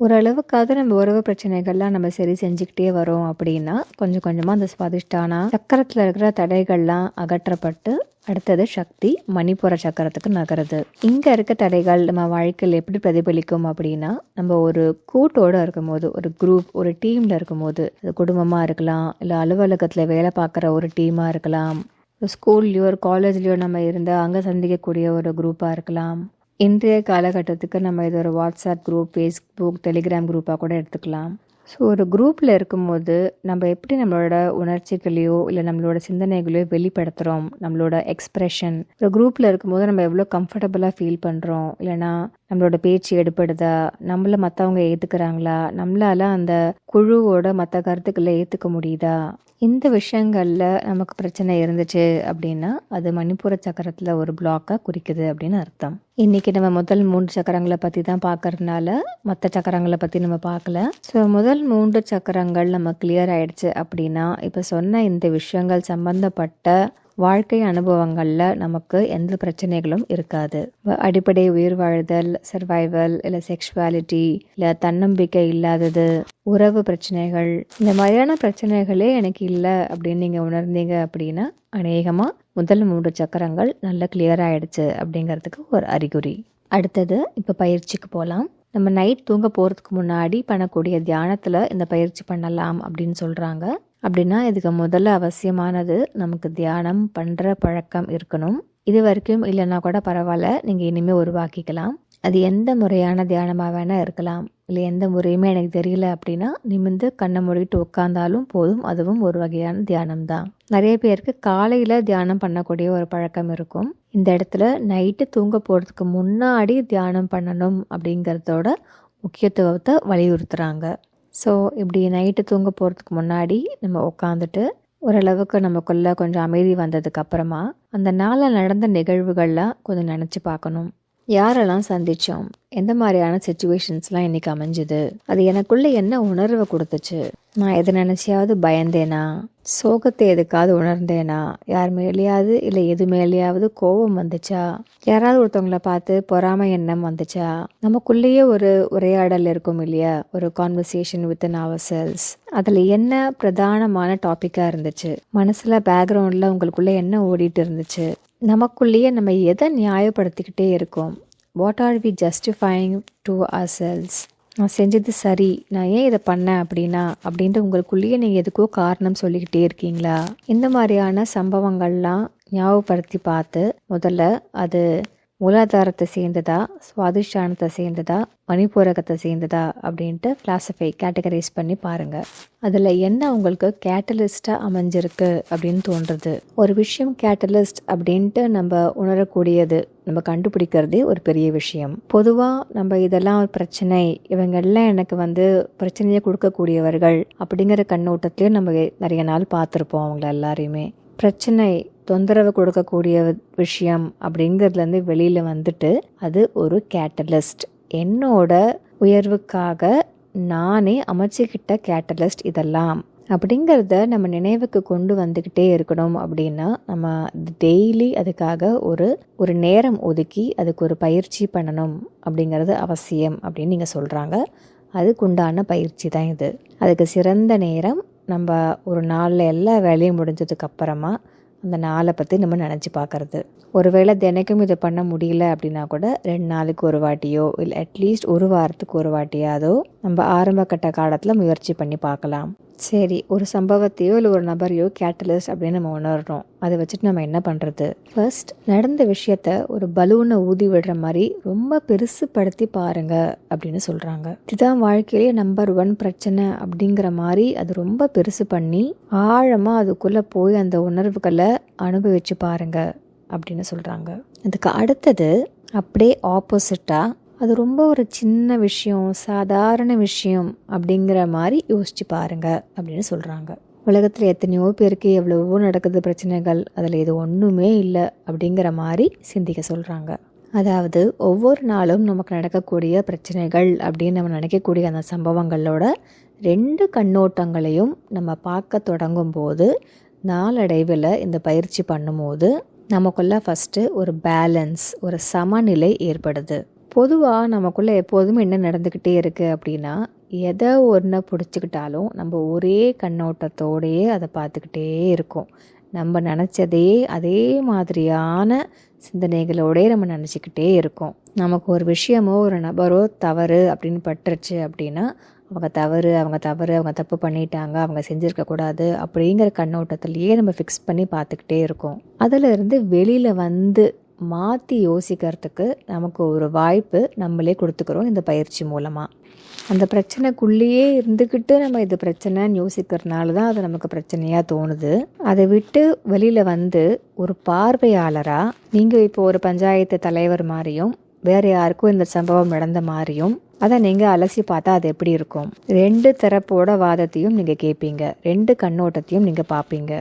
ஓரளவுக்காவது நம்ம உறவு பிரச்சனைகள்லாம் நம்ம சரி செஞ்சுக்கிட்டே வரோம் அப்படின்னா கொஞ்சம் கொஞ்சமாக அந்த சுவாதிஷ்டானா சக்கரத்தில் இருக்கிற தடைகள்லாம் அகற்றப்பட்டு அடுத்தது சக்தி மணிப்புற சக்கரத்துக்கு நகருது. இங்கே இருக்க தடைகள் நம்ம வாழ்க்கையில் எப்படி பிரதிபலிக்கும் அப்படின்னா நம்ம ஒரு கூட்டோடு இருக்கும்போது ஒரு குரூப் ஒரு டீமில் இருக்கும்போது அது குடும்பமாக இருக்கலாம் இல்லை அலுவலகத்தில் வேலை பார்க்குற ஒரு டீமாக இருக்கலாம் ஸ்கூல்லையோ ஒரு காலேஜ்லேயோ நம்ம இருந்தால் அங்கே சந்திக்கக்கூடிய ஒரு குரூப்பாக இருக்கலாம். இன்றைய காலகட்டத்துக்கு நம்ம இது ஒரு வாட்ஸ்அப் குரூப் ஃபேஸ்புக் டெலிகிராம் குரூப்பாக கூட எடுத்துக்கலாம். ஸோ ஒரு குரூப்பில் இருக்கும்போது நம்ம எப்படி நம்மளோட உணர்ச்சிகளையோ இல்லை நம்மளோட சிந்தனைகளையோ வெளிப்படுத்துகிறோம் நம்மளோட எக்ஸ்ப்ரெஷன் ஒரு குரூப்பில் இருக்கும்போது நம்ம எவ்வளோ கம்ஃபர்டபுளாக ஃபீல் பண்ணுறோம் இல்லைனா நம்மளோட பேச்சு எடுப்படுதா நம்மள மற்றவங்க ஏற்றுக்கிறாங்களா நம்மளால அந்த குழுவோட மற்ற கருத்துக்களை ஏற்றுக்க முடியுதா? இந்த விஷயங்களில் நமக்கு பிரச்சனை இருந்துச்சு அப்படின்னா அது மணிப்பூர சக்கரத்தில் ஒரு பிளாக்காக குறிக்குது அப்படின்னு அர்த்தம். இன்றைக்கி நம்ம முதல் மூன்று சக்கரங்களை பற்றி தான் பார்க்கறதுனால மற்ற சக்கரங்களை பற்றி நம்ம பார்க்கல ஸோ முதல் மூன்று சக்கரங்கள் நம்ம கிளியர் ஆயிடுச்சு அப்படின்னா இப்போ சொன்ன இந்த விஷயங்கள் சம்பந்தப்பட்ட வாழ்க்கை அனுபவங்களில் நமக்கு எந்த பிரச்சனைகளும் இருக்காது. வ- அடிப்படை உயிர் வாழ்தல் சர்வைவல் இல்லை செக்ஷுவாலிட்டி இல்லை தன்னம்பிக்கை இல்லாதது உறவு பிரச்சனைகள் இந்த மாதிரியான பிரச்சனைகளே எனக்கு இல்லை அப்படின்னு நீங்கள் உணர்ந்தீங்க அப்படின்னா அநேகமாக முதல் மூன்று சக்கரங்கள் நல்லா கிளியர் ஆயிடுச்சு அப்படிங்கிறதுக்கு ஒரு அறிகுறி. அடுத்தது இப்போ பயிற்சிக்கு போகலாம் நம்ம நைட் தூங்க போகிறதுக்கு முன்னாடி பண்ணக்கூடிய தியானத்தில் இந்த பயிற்சி பண்ணலாம் அப்படின்னு சொல்கிறாங்க அப்படின்னா இதுக்கு முதல்ல அவசியமானது நமக்கு தியானம் பண்ணுற பழக்கம் இருக்கணும். இது வரைக்கும் இல்லைன்னா கூட பரவாயில்ல நீங்கள் இனிமேல் உருவாக்கிக்கலாம். அது எந்த முறையான தியானமாக வேணால் இருக்கலாம். இல்லை எந்த முறையுமே எனக்கு தெரியல அப்படின்னா நிமிர்ந்து கண்ணை மூடிட்டு உட்காந்தாலும் போதும் அதுவும் ஒரு வகையான தியானம் தான் நிறைய பேருக்கு காலையில் தியானம் பண்ணக்கூடிய ஒரு பழக்கம் இருக்கும். இந்த இடத்துல நைட்டு தூங்க போகிறதுக்கு முன்னாடி தியானம் பண்ணணும் அப்படிங்கிறதோட முக்கியத்துவத்தை வலியுறுத்துகிறாங்க ஸோ இப்படி நைட்டு தூங்க போகிறதுக்கு முன்னாடி நம்ம உட்காந்துட்டு ஓரளவுக்கு நமக்குள்ள கொஞ்சம் அமைதி வந்ததுக்கு அப்புறமா அந்த நாளில் நடந்த நிகழ்வுகள்லாம் கொஞ்சம் நினச்சி பார்க்கணும். யாரெல்லாம் சந்தித்தோம் எந்த மாதிரியான சுச்சுவேஷன்ஸ்லாம் இன்றைக்கி அமைஞ்சுது? அது எனக்குள்ளே என்ன உணர்வை கொடுத்துச்சு? நான் எதை நினச்சியாவது பயந்தேனா? சோகத்தை எதுக்காவது உணர்ந்தேனா? யார் மேலேயாவது இல்லை எது மேலேயாவது கோபம் வந்துச்சா? யாராவது ஒருத்தவங்கள பார்த்து பொறாமை எண்ணம் வந்துச்சா? நமக்குள்ளேயே ஒரு உரையாடல் இருக்கும் இல்லையா? ஒரு conversation with an ourselves அதில் என்ன பிரதானமான டாப்பிக்காக இருந்துச்சு? மனசில் பேக்ரவுண்டில் உங்களுக்குள்ளே என்ன ஓடிட்டு இருந்துச்சு? நமக்குள்ளேயே நம்ம எதை நியாயப்படுத்திக்கிட்டே இருக்கோம்? What are we justifying to ourselves நான் செஞ்சது சரி. நான் ஏன் இதை பண்ணேன் அப்படின்னா அப்படின்ட்டு உங்களுக்குள்ளேயே நீங்கள் எதுக்கோ காரணம் சொல்லிக்கிட்டே இருக்கீங்களா? இந்த மாதிரியான சம்பவங்கள்லாம் ஞாபகப்படுத்தி பார்த்து முதல்ல அது மூலாதாரத்தை சேர்ந்ததா சுவாதிஷ்டானத்தை சேர்ந்ததா மணிப்பூரகத்தை சேர்ந்ததா அப்படின்ட்டு கிளாஸிஃபை கேட்டகரைஸ் பண்ணி பாருங்கள் அதில் என்ன உங்களுக்கு கேட்டலிஸ்ட்டாக அமைஞ்சிருக்கு அப்படின்னு தோன்றுறது ஒரு விஷயம் கேட்டலிஸ்ட் அப்படின்ட்டு நம்ம உணரக்கூடியது நம்ம கண்டுபிடிக்கிறதே ஒரு பெரிய விஷயம். பொதுவாக நம்ம இதெல்லாம் ஒரு பிரச்சனை இவங்கெல்லாம் எனக்கு வந்து பிரச்சனையை கொடுக்கக்கூடியவர்கள் அப்படிங்கிற கண்ணோட்டத்திலையும் நம்ம நிறைய நாள் பார்த்துருப்போம் அவங்கள எல்லாரையுமே. பிரச்சனை தொந்தரவு கொடுக்கக்கூடிய விஷயம் அப்படிங்கிறதுலேருந்து வெளியில் வந்துட்டு அது ஒரு கேட்டலிஸ்ட் என்னோட உயர்வுக்காக நானே அமைச்சிக்கிட்ட கேட்டலிஸ்ட் இதெல்லாம். அப்படிங்கிறத நம்ம நினைவுக்கு கொண்டு வந்துக்கிட்டே இருக்கணும் அப்படின்னா நம்ம டெய்லி அதுக்காக ஒரு ஒரு நேரம் ஒதுக்கி அதுக்கு ஒரு பயிற்சி பண்ணணும் அப்படிங்கிறது அவசியம் அப்படின்னு நீங்கள் சொல்கிறாங்க அதுக்குண்டான பயிற்சி தான் இது. அதுக்கு சிறந்த நேரம் நம்ம ஒரு நாளில் எல்லா வேலையும் முடிஞ்சதுக்கு அப்புறமா அந்த நாளை பற்றி நம்ம நினச்சி பார்க்குறது ஒருவேளை தினைக்கும் இதை பண்ண முடியல அப்படின்னா கூட ரெண்டு நாளுக்கு ஒரு வாட்டியோ இல்லை அட்லீஸ்ட் ஒரு வாரத்துக்கு ஒரு வாட்டியாவதோ நம்ம ஆரம்ப கட்ட காலத்தில் முயற்சி பண்ணி பார்க்கலாம். சரி ஒரு சம்பவத்தையோ இல்லை ஒரு நபரையோ கேட்டலிஸ்ட் அப்படின்னு நம்ம உணர்றோம். அதை வச்சுட்டு நம்ம என்ன பண்ணுறது ஃபர்ஸ்ட் நடந்த விஷயத்த ஒரு பலூனை ஊதி விடுற மாதிரி ரொம்ப பெருசுப்படுத்தி பாருங்க அப்படின்னு சொல்கிறாங்க இதுதான் வாழ்க்கையிலே நம்பர் ஒன் பிரச்சனை அப்படிங்கிற மாதிரி அது ரொம்ப பெருசு பண்ணி ஆழமாக அதுக்குள்ளே போய் அந்த உணர்வுகளை அனுபவிச்சு பாருங்க அப்படின்னு சொல்கிறாங்க அதுக்கு அடுத்தது அப்படியே ஆப்போசிட்டாக அது ரொம்ப ஒரு சின்ன விஷயம் சாதாரண விஷயம் அப்படிங்கிற மாதிரி யோசிச்சு பாருங்க அப்படின்னு சொல்கிறாங்க உலகத்தில் எத்தனையோ பேருக்கு எவ்வளவோ நடக்குது பிரச்சனைகள். அதில் இது ஒன்றுமே இல்லை அப்படிங்கிற மாதிரி சிந்திக்க சொல்கிறாங்க அதாவது ஒவ்வொரு நாளும் நமக்கு நடக்கக்கூடிய பிரச்சனைகள் அப்படின்னு நம்ம நினைக்கக்கூடிய அந்த சம்பவங்களோட ரெண்டு கண்ணோட்டங்களையும் நம்ம பார்க்க தொடங்கும் போது நாளடைவில் இந்த பயிற்சி பண்ணும்போது நமக்குள்ள ஃபஸ்ட்டு ஒரு பேலன்ஸ் ஒரு சமநிலை ஏற்படுது. பொதுவாக நமக்குள்ளே எப்போதுமே என்ன நடந்துக்கிட்டே இருக்குது அப்படின்னா எதை ஒன்றை பிடிச்சிக்கிட்டாலும் நம்ம ஒரே கண்ணோட்டத்தோடையே அதை பார்த்துக்கிட்டே இருக்கோம். நம்ம நினச்சதே அதே மாதிரியான சிந்தனைகளோடே நம்ம நினச்சிக்கிட்டே இருக்கோம். நமக்கு ஒரு விஷயமோ ஒரு நபரோ தவறு அப்படின்னு பட்டுருச்சு அப்படின்னா அவங்க தவறு அவங்க தவறு அவங்க தப்பு பண்ணிட்டாங்க அவங்க செஞ்சுருக்கக்கூடாது அப்படிங்கிற கண்ணோட்டத்திலேயே நம்ம ஃபிக்ஸ் பண்ணி பார்த்துக்கிட்டே இருக்கோம். அதிலிருந்து வெளியில் வந்து மாற்றி யோசிக்கிறதுக்கு நமக்கு ஒரு வாய்ப்பு நம்மளே கொடுத்துக்கிறோம் இந்த பயிற்சி மூலமாக அந்த பிரச்சனைக்குள்ளேயே இருந்துக்கிட்டு நம்ம இது பிரச்சனைன்னு யோசிக்கிறதுனால தான் அது நமக்கு பிரச்சனையாக தோணுது. அதை விட்டு வெளியில் வந்து ஒரு பார்வையாளராக நீங்கள் இப்போ ஒரு பஞ்சாயத்து தலைவர் மாதிரியும் வேறு யாருக்கும் இந்த சம்பவம் நடந்த மாதிரியும் அதை நீங்கள் அலசி பார்த்தா அது எப்படி இருக்கும்? ரெண்டு தரப்போட வாதத்தையும் நீங்கள் கேட்பீங்க ரெண்டு கண்ணோட்டத்தையும் நீங்கள் பார்ப்பீங்க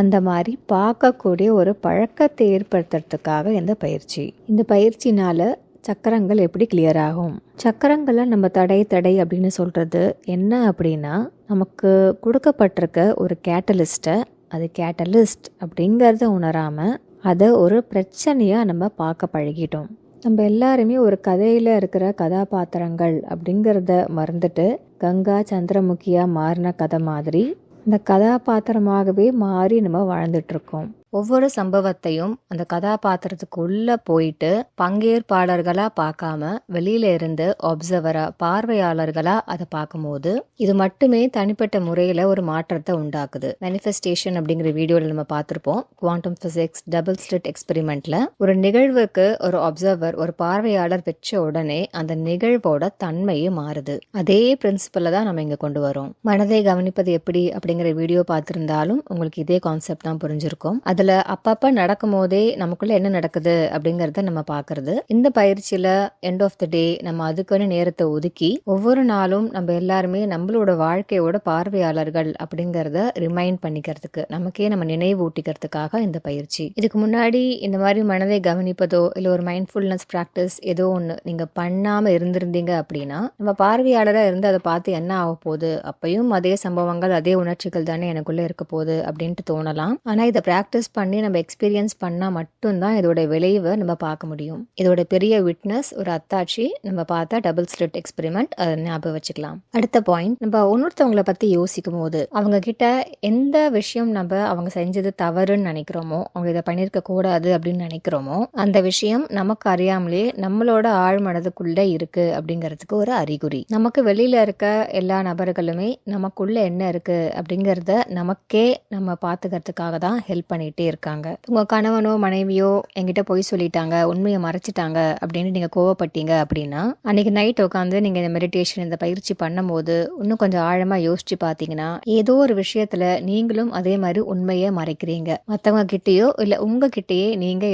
அந்த மாதிரி பார்க்கக்கூடிய ஒரு பழக்கத்தை ஏற்படுத்துறதுக்காக இந்த பயிற்சி. இந்த பயிற்சினால சக்கரங்கள் எப்படி கிளியர் ஆகும்? சக்கரங்களை நம்ம தடை தடை அப்படின்னு சொல்கிறது என்ன அப்படின்னா நமக்கு கொடுக்கப்பட்டிருக்க ஒரு கேட்டலிஸ்ட்டை அது கேட்டலிஸ்ட் அப்படிங்கிறத உணராமல் அதை ஒரு பிரச்சனையாக நம்ம பார்க்க பழகிட்டோம். நம்ம எல்லாருமே ஒரு கதையில் இருக்கிற கதாபாத்திரங்கள் அப்படிங்கிறத மறந்துட்டு கங்கா சந்திரமுகியாக மாறின கதை மாதிரி இந்த கதாபாத்திரமாகவே மாறி நம்ம வாழ்ந்துட்டுருக்கோம் ஒவ்வொரு சம்பவத்தையும் அந்த கதாபாத்திரத்துக்குள்ள போயிட்டு பங்கேற்பாளர்களா பார்க்காம வெளியில இருந்து ஒப்சர்வரா பார்வையாளர்களா அதை பார்க்கும்போது இது மட்டுமே தனிப்பட்ட முறையில ஒரு மாற்றத்தை உண்டாக்குது. மேனிஃபெஸ்டேஷன் அப்படிங்கிற வீடியோல நம்ம பார்த்திருப்போம். குவாண்டம் பிசிக்ஸ் டபுள் ஸ்லிட் எக்ஸ்பெரிமெண்ட்ல ஒரு நிகழ்வுக்கு ஒரு அப்சர்வர் ஒரு பார்வையாளர் வச்ச உடனே அந்த நிகழ்வோட தன்மையே மாறுது. அதே பிரின்சிபலை தான் நம்ம இங்க கொண்டு வரோம். மனதை கவனிப்பது எப்படி அப்படிங்கிற வீடியோ பார்த்திருந்தாலும் உங்களுக்கு இதே கான்செப்ட் தான் புரிஞ்சிருக்கும். அதில் அப்பப்போ நடக்கும் போதே நமக்குள்ளே என்ன நடக்குது அப்படிங்கிறத நம்ம பார்க்கறது இந்த பயிற்சியில் எண்ட் ஆஃப் த டே நம்ம அதுக்குன்னு நேரத்தை ஒதுக்கி ஒவ்வொரு நாளும் நம்ம எல்லாருமே நம்மளோட வாழ்க்கையோட பார்வையாளர்கள் அப்படிங்கிறத ரிமைண்ட் பண்ணிக்கிறதுக்கு நமக்கே நம்ம நினைவூட்டிக்கிறதுக்காக இந்த பயிற்சி. இதுக்கு முன்னாடி இந்த மாதிரி மனதை கவனிப்பதோ இல்லை ஒரு மைண்ட்ஃபுல்னஸ் ப்ராக்டிஸ் ஏதோ ஒன்று நீங்கள் பண்ணாமல் இருந்திருந்தீங்க அப்படின்னா நம்ம பார்வையாளராக இருந்து அதை பார்த்து என்ன ஆக போகுது அப்பையும் அதே சம்பவங்கள் அதே உணர்ச்சிகள் தானே எனக்குள்ளே இருக்க போகுது அப்படின்ட்டு தோணலாம். ஆனால் இதை ப்ராக்டிஸ் பண்ணி நம்ம எக்ஸ்பீரியன்ஸ் பண்ணால் மட்டும்தான் இதோட விளைவை நம்ம பார்க்க முடியும். இதோட பெரிய விட்னஸ் ஒரு அத்தாட்சி நம்ம பார்த்தா டபுள் ஸ்லிட் எக்ஸ்பெரிமெண்ட் அதை ஞாபகம் வச்சுக்கலாம். அடுத்த பாயிண்ட் நம்ம இன்னொருத்தவங்களை பற்றி யோசிக்கும் போது அவங்க கிட்ட எந்த விஷயம் நம்ம அவங்க செஞ்சது தவறுன்னு நினைக்கிறோமோ அவங்க இதை பண்ணியிருக்க கூடாது அப்படின்னு நினைக்கிறோமோ அந்த விஷயம் நமக்கு அறியாமலே நம்மளோட ஆழ் மனதுக்குள்ள இருக்கு அப்படிங்கிறதுக்கு ஒரு அறிகுறி. நமக்கு வெளியில இருக்க எல்லா நபர்களுமே நமக்குள்ள என்ன இருக்கு அப்படிங்கிறத நமக்கே நம்ம பார்த்துக்கிறதுக்காக தான் ஹெல்ப் பண்ணிட்டு இருக்காங்க. உங்க கணவனோ மனைவியோ என்கிட்ட பொய் சொல்லிட்டாங்க உண்மையை மறைச்சிட்டாங்க அப்படின்னு நீங்கள் கோவப்பட்டீங்க அப்படின்னா அன்னைக்கு நைட் உட்காந்து நீங்கள் இந்த மெடிடேஷன் இந்த பயிற்சி பண்ணும்போது இன்னும் கொஞ்சம் ஆழமாக யோசிச்சு பார்த்தீங்கன்னா ஏதோ ஒரு விஷயத்தில் நீங்களும் அதே மாதிரி உண்மையை மறைக்கிறீங்க. மற்றவங்க கிட்டேயோ இல்லை உங்க கிட்டேயே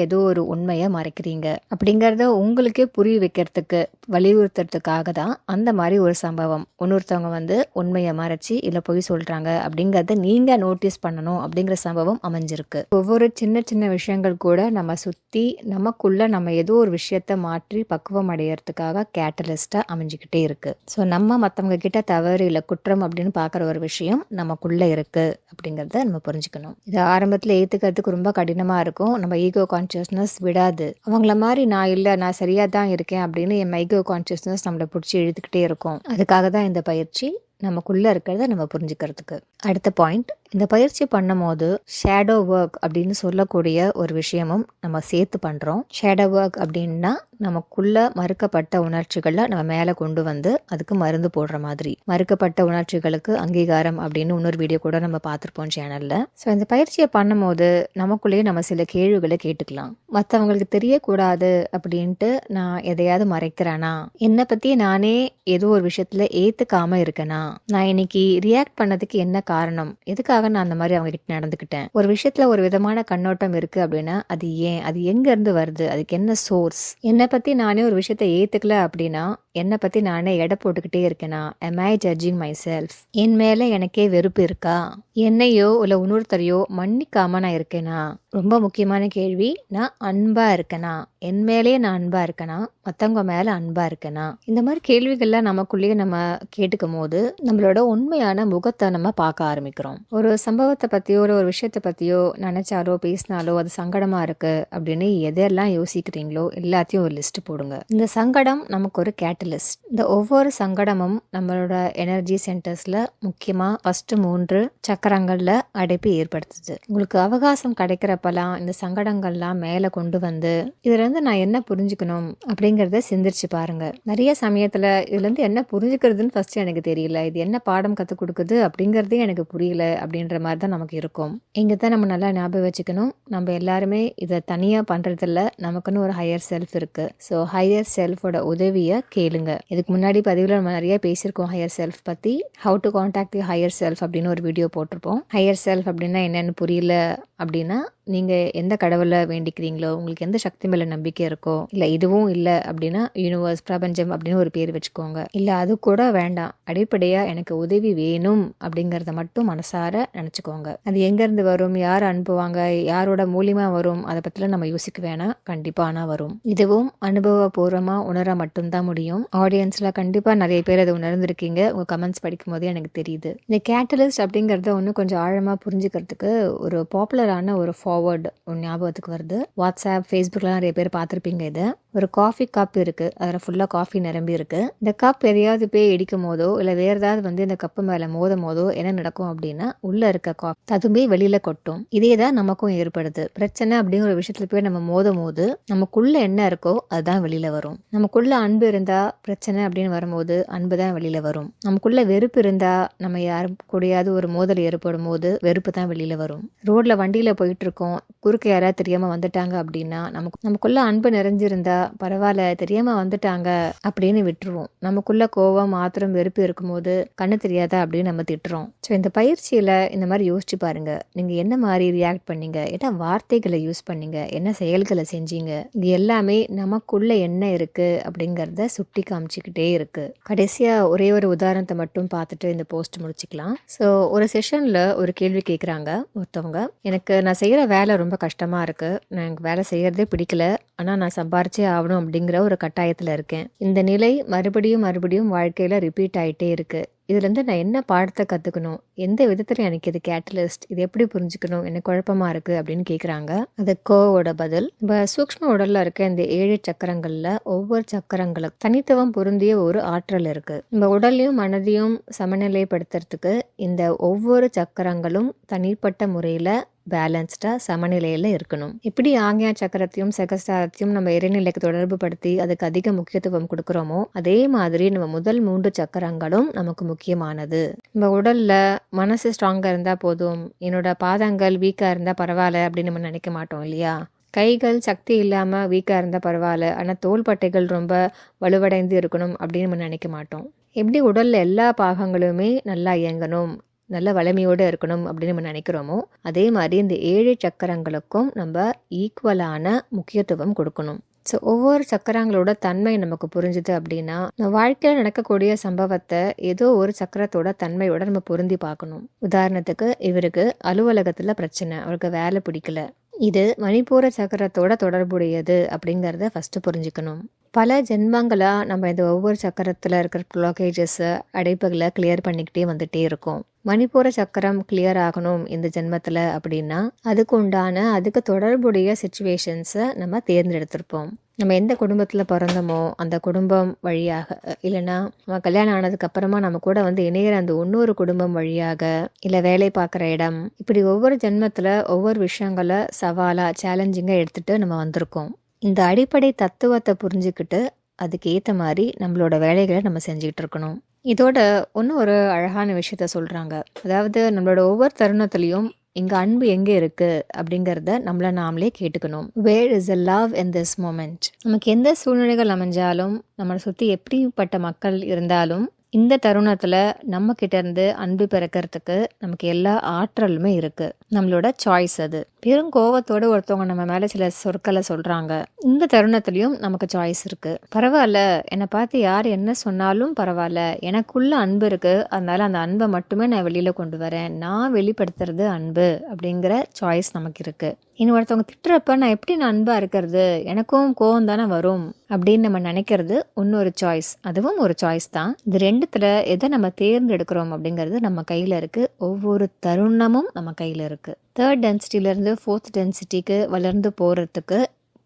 ஏதோ ஒரு உண்மையை மறைக்கிறீங்க. அப்படிங்கிறத உங்களுக்கே புரிய வைக்கிறதுக்கு வலியுறுத்துறதுக்காக தான் அந்த மாதிரி ஒரு சம்பவம். இன்னொருத்தவங்க வந்து உண்மையை மறைச்சி இல்லை பொய் சொல்கிறாங்க அப்படிங்கிறத நீங்கள் நோட்டீஸ் பண்ணணும் அப்படிங்கிற சம்பவம் அமைஞ்சிருக்கு. ஒவ்வொரு சின்ன சின்ன விஷயங்கள் கூட நம்ம சுற்றி நமக்குள்ளே நம்ம ஏதோ ஒரு விஷயத்த மாற்றி பக்குவம் அடையிறதுக்காக கேட்டலிஸ்ட்டாக அமைஞ்சிக்கிட்டே இருக்குது ஸோ நம்ம மற்றவங்க கிட்ட தவறு இல்லை குற்றம் அப்படின்னு பார்க்குற ஒரு விஷயம் நமக்குள்ளே இருக்குது அப்படிங்கிறத நம்ம புரிஞ்சுக்கணும். இது ஆரம்பத்தில் ஏற்றுக்கிறதுக்கு ரொம்ப கடினமாக இருக்கும். நம்ம ஈகோ கான்ஷியஸ்னஸ் விடாது. அவங்கள மாதிரி நான் இல்லை நான் சரியாக தான் இருக்கேன் அப்படின்னு என் மைகோ கான்ஷியஸ்னஸ் நம்மளை பிடிச்சி இழுத்துக்கிட்டே இருக்கும். அதுக்காக தான் இந்த பயிற்சி நமக்குள்ளே இருக்கிறத நம்ம புரிஞ்சுக்கிறதுக்கு. அடுத்த பாயிண்ட் இந்த பயிற்சி பண்ணும்போது ஷேடோ ஒர்க் அப்படின்னு சொல்லக்கூடிய ஒரு விஷயமும் நம்ம சேர்த்து பண்ணுறோம் ஷேடோ ஒர்க் அப்படின்னா நமக்குள்ள மறுக்கப்பட்ட உணர்ச்சிகளை நம்ம மேலே கொண்டு வந்து அதுக்கு மருந்து போடுற மாதிரி. மறுக்கப்பட்ட உணர்ச்சிகளுக்கு அங்கீகாரம் அப்படின்னு இன்னொரு வீடியோ கூட நம்ம பார்த்துருப்போம் சேனலில் ஸோ இந்த பயிற்சியை பண்ணும்போது நமக்குள்ளேயே நம்ம சில கேள்விகளை கேட்டுக்கலாம். மற்றவங்களுக்கு தெரியக்கூடாது அப்படின்ட்டு நான் எதையாவது மறைக்கிறேனா? என்னை பற்றி நானே ஏதோ ஒரு விஷயத்தில் ஏற்றுக்காமல் இருக்கேனா? நான் இன்னைக்கு ரியாக்ட் பண்ணதுக்கு என்ன காரணம்? எதுக்காக நான் அந்த மாதிரி அவங்க கிட்ட நடந்துக்கிட்டேன்? ஒரு விஷயத்துல ஒரு விதமான கண்ணோட்டம் இருக்கு அப்படின்னா அது ஏன்? அது எங்க இருந்து வருது? அதுக்கு என்ன சோர்ஸ் என்னை பத்தி நானே ஒரு விஷயத்த ஏத்துக்கல அப்படின்னா என்னை பத்தி நானே எடை போட்டுக்கிட்டே இருக்கேனா? Am I judging myself என் மேல எனக்கே வெறுப்பு இருக்கா? என்னையோ இல்ல இன்னொருத்தரையோ மன்னிக்காம நான் இருக்கேனா? ரொம்ப முக்கியமான கேள்வி. நான் அன்பா இருக்கேனா? என் மேலேயே நான் அன்பா இருக்கேனா? மற்றவங்க மேலே அன்பா இருக்கேனா? இந்த மாதிரி கேள்விகள்லாம் நமக்குள்ளேயே நம்ம கேட்டுக்கும் போது நம்மளோட உண்மையான முகத்தை நம்ம பார்க்க ஆரம்பிக்கிறோம். ஒரு சம்பவத்தை பத்தியோ இல்லை ஒரு விஷயத்தை பத்தியோ நினைச்சாலோ பேசினாலோ அது சங்கடமா இருக்கு அப்படின்னு எதெல்லாம் யோசிக்கிறீங்களோ எல்லாத்தையும் ஒரு லிஸ்ட் போடுங்க. இந்த சங்கடம் நமக்கு ஒரு கேட்டலிஸ்ட் இந்த ஒவ்வொரு சங்கடமும் நம்மளோட எனர்ஜி சென்டர்ஸ்ல முக்கியமா ஃபர்ஸ்ட் மூன்று சக்கரங்கள்ல அடைப்பு ஏற்படுத்துது. உங்களுக்கு அவகாசம் கிடைக்கிற கிடைக்கிறப்பெல்லாம் இந்த சங்கடங்கள்லாம் மேலே கொண்டு வந்து இதுலேருந்து நான் என்ன புரிஞ்சுக்கணும் அப்படிங்கிறத சிந்திச்சு பாருங்கள் நிறைய சமயத்தில் இதுலேருந்து என்ன புரிஞ்சுக்கிறதுன்னு ஃபஸ்ட்டு எனக்கு தெரியல. இது என்ன பாடம் கற்றுக் கொடுக்குது அப்படிங்கிறதே எனக்கு புரியல அப்படின்ற மாதிரி தான் நமக்கு இருக்கும். இங்கே தான் நம்ம நல்லா ஞாபகம் வச்சுக்கணும். நம்ம எல்லாருமே இதை தனியாக பண்ணுறதில்ல நமக்குன்னு ஒரு ஹையர் செல்ஃப் இருக்குது ஸோ ஹையர் செல்ஃபோட உதவியை கேளுங்க. இதுக்கு முன்னாடி பதிவில் நம்ம நிறைய பேசியிருக்கோம் ஹையர் செல்ஃப் பற்றி how to contact the higher self அப்படின்னு ஒரு வீடியோ போட்டிருப்போம். ஹையர் செல்ஃப் அப்படின்னா என்னென்னு புரியல அப்படின்னா நீங்கள் எந்த கடவுளை வேண்டிக்கிறீங்களோ உங்களுக்கு எந்த சக்தி மேலே நம்பிக்கை இருக்கோ இல்லை இதுவும் இல்லை அப்படின்னா யூனிவர்ஸ் பிரபஞ்சம் அப்படின்னு ஒரு பேர் வச்சுக்கோங்க. இல்லை அது கூட வேண்டாம். அடிப்படையாக எனக்கு உதவி வேணும் அப்படிங்கிறத மட்டும் மனசார நினச்சிக்கோங்க. அது எங்கேருந்து வரும்? யார் அனுப்புவாங்க? யாரோட மூலியமாக வரும்? அதை பற்றிலாம் நம்ம யோசிக்க வேணாம். கண்டிப்பாக ஆனால் வரும். இதுவும் அனுபவபூர்வமாக உணர மட்டும்தான் முடியும். ஆடியன்ஸில் கண்டிப்பாக நிறைய பேர் அதை உணர்ந்திருக்கீங்க. உங்கள் கமெண்ட்ஸ் படிக்கும் போதே எனக்கு தெரியுது. இந்த கேட்டலிஸ்ட் அப்படிங்கிறத ஒன்று கொஞ்சம் ஆழமாக புரிஞ்சுக்கிறதுக்கு ஒரு பாப்புலரான ஒரு ஃபார்வர்டு ஞாபகத்துக்கு வருது. வாட்ஸ்அப் ஃபேஸ்புக்கில் நிறைய பேர் பார்த்துருப்பீங்க இதை. ஒரு காஃபி கப் இருக்குது அதில் ஃபுல்லாக காஃபி நிரம்பி இருக்குது இந்த கப் எதையாவது போய் இடிக்கும் போதோ இல்லை வேறு ஏதாவது வந்து இந்த கப்பு மேலே மோதும் போதோ என்ன நடக்கும் அப்படின்னா உள்ளே இருக்க காஃபி அதுவுமே வெளியில் கொட்டும். இதே தான் நமக்கும் ஏற்படுது. பிரச்சனை அப்படிங்கிற ஒரு போய் நம்ம மோதும் போது நமக்குள்ளே என்ன இருக்கோ அதுதான் வெளியில் வரும். நமக்குள்ளே அன்பு இருந்தால் பிரச்சனை அப்படின்னு வரும்போது அன்பு தான் வெளியில் வரும். நமக்குள்ளே வெறுப்பு இருந்தால் நம்ம யாரும் கூடயாவது ஒரு மோதல் ஏற்படும் போது வெறுப்பு தான் வெளியில் வரும். ரோட்டில் வண்டியில் போயிட்டு இருக்கோம். குறுக்க யாராவது தெரியாமல் வந்துட்டாங்க அப்படின்னா நமக்கு நமக்குள்ளே அன்பு நிறைஞ்சிருந்தா பரவாயில்ல தெரியாமல் வந்துட்டாங்க அப்படின்னு விட்டுருவோம். நமக்குள்ள கோவம் ஆத்திரம் வெறுப்பு இருக்கும்போது கண்ணு தெரியாதா அப்படின்னு நம்ம திட்டுறோம். ஸோ இந்த பயிற்சியில் இந்த மாதிரி யோசிச்சு பாருங்க. நீங்கள் என்ன மாதிரி ரியாக்ட் பண்ணீங்க? என்ன வார்த்தைகளை யூஸ் பண்ணீங்க? என்ன செயல்களை செஞ்சீங்க? இது எல்லாமே நமக்குள்ள என்ன இருக்கு அப்படிங்கிறத சுட்டி காமிச்சிக்கிட்டே இருக்கு. கடைசியா ஒரே ஒரு உதாரணத்தை மட்டும் பார்த்துட்டு இந்த போஸ்ட் முடிச்சுக்கலாம். ஸோ ஒரு செஷன்ல ஒரு கேள்வி கேட்குறாங்க ஒருத்தவங்க. எனக்கு நான் செய்கிற வேலை ரொம்ப கஷ்டமா இருக்கு. நான் எனக்கு வேலை செய்யறதே பிடிக்கல. ஆனால் நான் சம்பாரிச்சே ஆகணும் அப்படிங்கிற ஒரு கட்டாயத்தில் இருக்கேன். இந்த நிலை மறுபடியும் மறுபடியும் வாழ்க்கையில் ரிப்பீட் ஆகிட்டே இருக்கு. இதுலேருந்து நான் என்ன பாடத்தை கற்றுக்கணும் எந்த விதத்தில் எனக்கு இது கேட்டலிஸ்ட் இது எப்படி புரிஞ்சுக்கணும்? என்ன குழப்பமாக இருக்குது அப்படின்னு கேட்குறாங்க அது கோவோட பதில். இப்போ சூக்ஷ்ம உடலில் இருக்க இந்த ஏழு சக்கரங்களில் ஒவ்வொரு சக்கரங்களும் தனித்துவம் பொருந்திய ஒரு ஆற்றல் இருக்குது நம்ம உடலையும் மனதையும் சமநிலைப்படுத்துறதுக்கு இந்த ஒவ்வொரு சக்கரங்களும் தனிப்பட்ட முறையில் பேலன்ஸ்டாக சமநிலையில் இருக்கணும். இப்படி ஆங்கியா சக்கரத்தையும் சகஸ்டாரத்தையும் நம்ம இறைநிலைக்கு தொடர்பு படுத்தி அதுக்கு அதிக முக்கியத்துவம் கொடுக்குறோமோ அதே மாதிரி நம்ம முதல் மூன்று சக்கரங்களும் நமக்கு முக்கியமானது. நம்ம உடலில் மனசு ஸ்ட்ராங்காக இருந்தால் போதும். என்னோட பாதங்கள் வீக்காக இருந்தால் பரவாயில்ல அப்படின்னு நம்ம நினைக்க மாட்டோம் இல்லையா? கைகள் சக்தி இல்லாமல் வீக்காக இருந்தால் பரவாயில்ல. ஆனால் தோள்பட்டைகள் ரொம்ப வலுவடைந்து இருக்கணும் அப்படின்னு நம்ம நினைக்க மாட்டோம். எப்படி உடலில் எல்லா பாகங்களுமே நல்லா இயங்கணும்? நல்ல வலிமையோடு இருக்கணும் அப்படின்னு நம்ம நினைக்கிறோமோ அதே மாதிரி இந்த ஏழு சக்கரங்களுக்கும் நம்ம ஈக்குவலான முக்கியத்துவம் கொடுக்கணும். ஸோ ஒவ்வொரு சக்கரங்களோட தன்மை நமக்கு புரிஞ்சுது அப்படின்னா நம்ம வாழ்க்கையில் நடக்கக்கூடிய சம்பவத்தை ஏதோ ஒரு சக்கரத்தோட தன்மையோட நம்ம பொருந்தி பார்க்கணும். உதாரணத்துக்கு இவருக்கு அலுவலகத்தில் பிரச்சனை அவருக்கு வேலை பிடிக்கல. இது மணிப்பூர சக்கரத்தோட தொடர்புடையது அப்படிங்கிறத ஃபஸ்ட்டு புரிஞ்சுக்கணும். பல ஜென்மங்களாக நம்ம இந்த ஒவ்வொரு சக்கரத்தில் இருக்கிற ப்ளாக்கேஜஸை அடைப்புகளை கிளியர் பண்ணிக்கிட்டே வந்துகிட்டே இருக்கோம். மணிப்பூர சக்கரம் கிளியர் ஆகணும் இந்த ஜென்மத்தில் அப்படின்னா அதுக்கு உண்டான அதுக்கு தொடர்புடைய சுச்சுவேஷன்ஸை நம்ம தேர்ந்தெடுத்திருப்போம். நம்ம எந்த குடும்பத்தில் பிறந்தோமோ அந்த குடும்பம் வழியாக இல்லைன்னா நம்ம கல்யாணம் ஆனதுக்கப்புறமா நம்ம கூட வந்து இணையிற அந்த இன்னொரு குடும்பம் வழியாக இல்லை வேலை பார்க்குற இடம் இப்படி ஒவ்வொரு ஜென்மத்தில் ஒவ்வொரு விஷயங்களை சவாலாக சேலஞ்சிங்காக எடுத்துகிட்டு நம்ம வந்திருக்கோம். இந்த அடிப்படை தத்துவத்தை புரிஞ்சுக்கிட்டு அதுக்கு ஏற்ற மாதிரி நம்மளோட வேலைகளை நம்ம செஞ்சுக்கிட்டு இருக்கணும். இதோட இன்னும் ஒரு அழகான விஷயத்த சொல்கிறாங்க அதாவது நம்மளோட ஒவ்வொரு தருணத்துலேயும் இங்கே அன்பு எங்கே இருக்குது அப்படிங்கிறத நம்மளை நாமளே கேட்டுக்கணும். Where is a love in this moment நமக்கு எந்த சூழ்நிலைகள் அமைஞ்சாலும் நம்மளை சுற்றி எப்படிப்பட்ட மக்கள் இருந்தாலும் இந்த தருணத்தில் நம்மக்கிட்ட இருந்து அன்பு பிறக்கிறதுக்கு நமக்கு எல்லா ஆற்றலுமே இருக்குது நம்மளோட சாய்ஸ் அது. பெரும் கோவத்தோடு ஒருத்தவங்க நம்ம மேலே சில சொற்களை சொல்கிறாங்க இந்த தருணத்துலேயும் நமக்கு சாய்ஸ் இருக்குது பரவாயில்ல என்னை பார்த்து யார் என்ன சொன்னாலும் பரவாயில்ல எனக்குள்ள அன்பு இருக்குது அதனால அந்த அன்பை மட்டுமே நான் வெளியில் கொண்டு வரேன். நான் வெளிப்படுத்துறது அன்பு அப்படிங்கிற சாய்ஸ் நமக்கு இருக்குது இனி ஒருத்தவங்க திட்டுறப்ப நான் எப்படி நான் அன்பாக இருக்கிறது? எனக்கும் கோவம் தானே வரும்? அப்படின்னு நம்ம நினைக்கிறது இன்னொரு சாய்ஸ் அதுவும் ஒரு சாய்ஸ் தான். இது ரெண்டுத்தில் எதை நம்ம தேர்ந்தெடுக்கிறோம் அப்படிங்கிறது நம்ம கையில் இருக்குது ஒவ்வொரு தருணமும் நம்ம கையில் இருக்குது தேர்ட் டென்சிட்டியிலேருந்து ஃபோர்த் டென்சிட்டிக்கு வளர்ந்து போகிறதுக்கு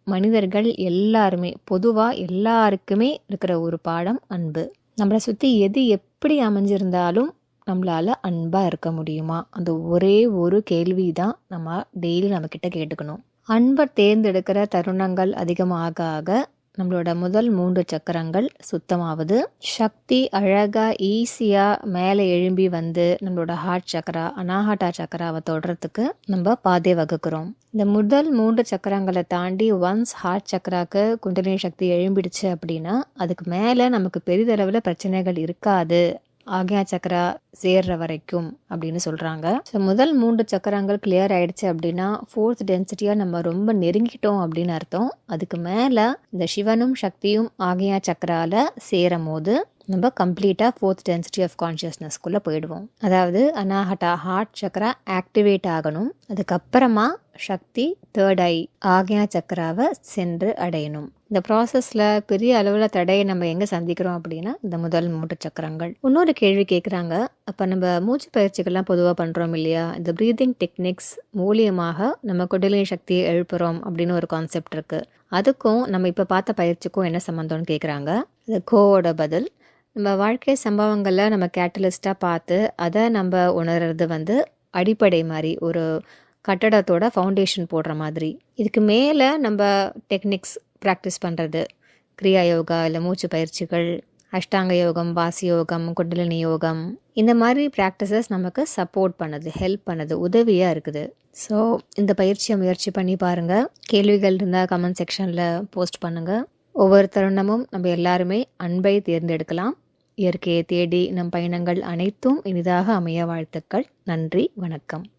மனிதர்கள் எல்லாருமே பொதுவாக எல்லாருக்குமே இருக்கிற ஒரு பாடம் அன்பு. நம்மளை சுற்றி எது எப்படி அமைஞ்சிருந்தாலும் நம்மளால் அன்பாக இருக்க முடியுமா? அந்த ஒரே ஒரு கேள்வி தான் நம்ம டெய்லி நம்மக்கிட்ட கேட்டுக்கணும். அன்பை தேர்ந்தெடுக்கிற தருணங்கள் அதிகமாக ஆக நம்மளோட முதல் மூன்று சக்கரங்கள் சுத்தமாவது. சக்தி அழகாக ஈஸியாக மேலே எழும்பி வந்து நம்மளோட ஹார்ட் சக்கரா அனாஹாட்டா சக்கராவை தொடுறதுக்கு நம்ம பாதை வகுக்கிறோம். இந்த முதல் மூன்று சக்கரங்களை தாண்டி ஒன்ஸ் ஹார்ட் சக்கராக்கு குண்டலினி சக்தி எழும்பிடுச்சு அப்படின்னா அதுக்கு மேலே நமக்கு பெரிதளவில் பிரச்சனைகள் இருக்காது ஆக்யா சக்கரா சேர்ற வரைக்கும் அப்படின்னு சொல்கிறாங்க ஸோ முதல் மூன்று சக்கரங்கள் கிளியர் ஆயிடுச்சு அப்படின்னா ஃபோர்த் டென்சிட்டியாக நம்ம ரொம்ப நெருங்கிட்டோம் அப்படின்னு அர்த்தம். அதுக்கு மேலே இந்த சிவனும் சக்தியும் ஆக்யா சக்கரால சேரும் போது நம்ம கம்ப்ளீட்டாக ஃபோர்த் டென்சிட்டி ஆஃப் கான்ஷியஸ்னஸ்க்குள்ளே போயிடுவோம். அதாவது அனாஹட்டா ஹார்ட் சக்கரா ஆக்டிவேட் ஆகணும். அதுக்கப்புறமா சக்தி தேர்ட் ஐ ஆக்யா சக்கராவை சென்று அடையணும். இந்த ப்ராசஸில் பெரிய அளவில் தடையை நம்ம எங்கே சந்திக்கிறோம் அப்படின்னா இந்த முதல் மூட்டு சக்கரங்கள். இன்னொரு கேள்வி கேட்குறாங்க அப்போ நம்ம மூச்சு பயிற்சிகள்லாம் பொதுவாக பண்ணுறோம் இல்லையா? இந்த ப்ரீதிங் டெக்னிக்ஸ் மூலியமாக நம்ம குடலின் சக்தியை எழுப்புறோம் அப்படின்னு ஒரு கான்செப்ட் இருக்குது அதுக்கும் நம்ம இப்போ பார்த்த பயிற்சிக்கும் என்ன சம்மந்தம்னு கேட்குறாங்க இந்த கோவோட பதில். நம்ம வாழ்க்கை சம்பவங்களை நம்ம கேட்டலிஸ்ட்டாக பார்த்து அதை நம்ம உணர்கிறது வந்து அடிப்படை மாதிரி ஒரு கட்டடத்தோட ஃபவுண்டேஷன் போடுற மாதிரி. இதுக்கு மேலே நம்ம டெக்னிக்ஸ் ப்ராக்டிஸ் பண்ணுறது கிரியா யோகா இல்லை மூச்சு பயிற்சிகள் அஷ்டாங்க யோகம் வாசி யோகம் குண்டலினி யோகம் இந்த மாதிரி ப்ராக்டிசஸ் நமக்கு சப்போர்ட் பண்ணுது ஹெல்ப் பண்ணுது உதவியாக இருக்குது. ஸோ இந்த பயிற்சியை முயற்சி பண்ணி பாருங்கள் கேள்விகள் இருந்தால் கமெண்ட் செக்ஷனில் போஸ்ட் பண்ணுங்கள் ஒவ்வொரு தருணமும் நம்ம எல்லாருமே அன்பை தேர்ந்தெடுக்கலாம். இயற்கையை தேடி நம் பயணங்கள் அனைத்தும் இனிதாக அமைய வாழ்த்துக்கள். நன்றி வணக்கம்.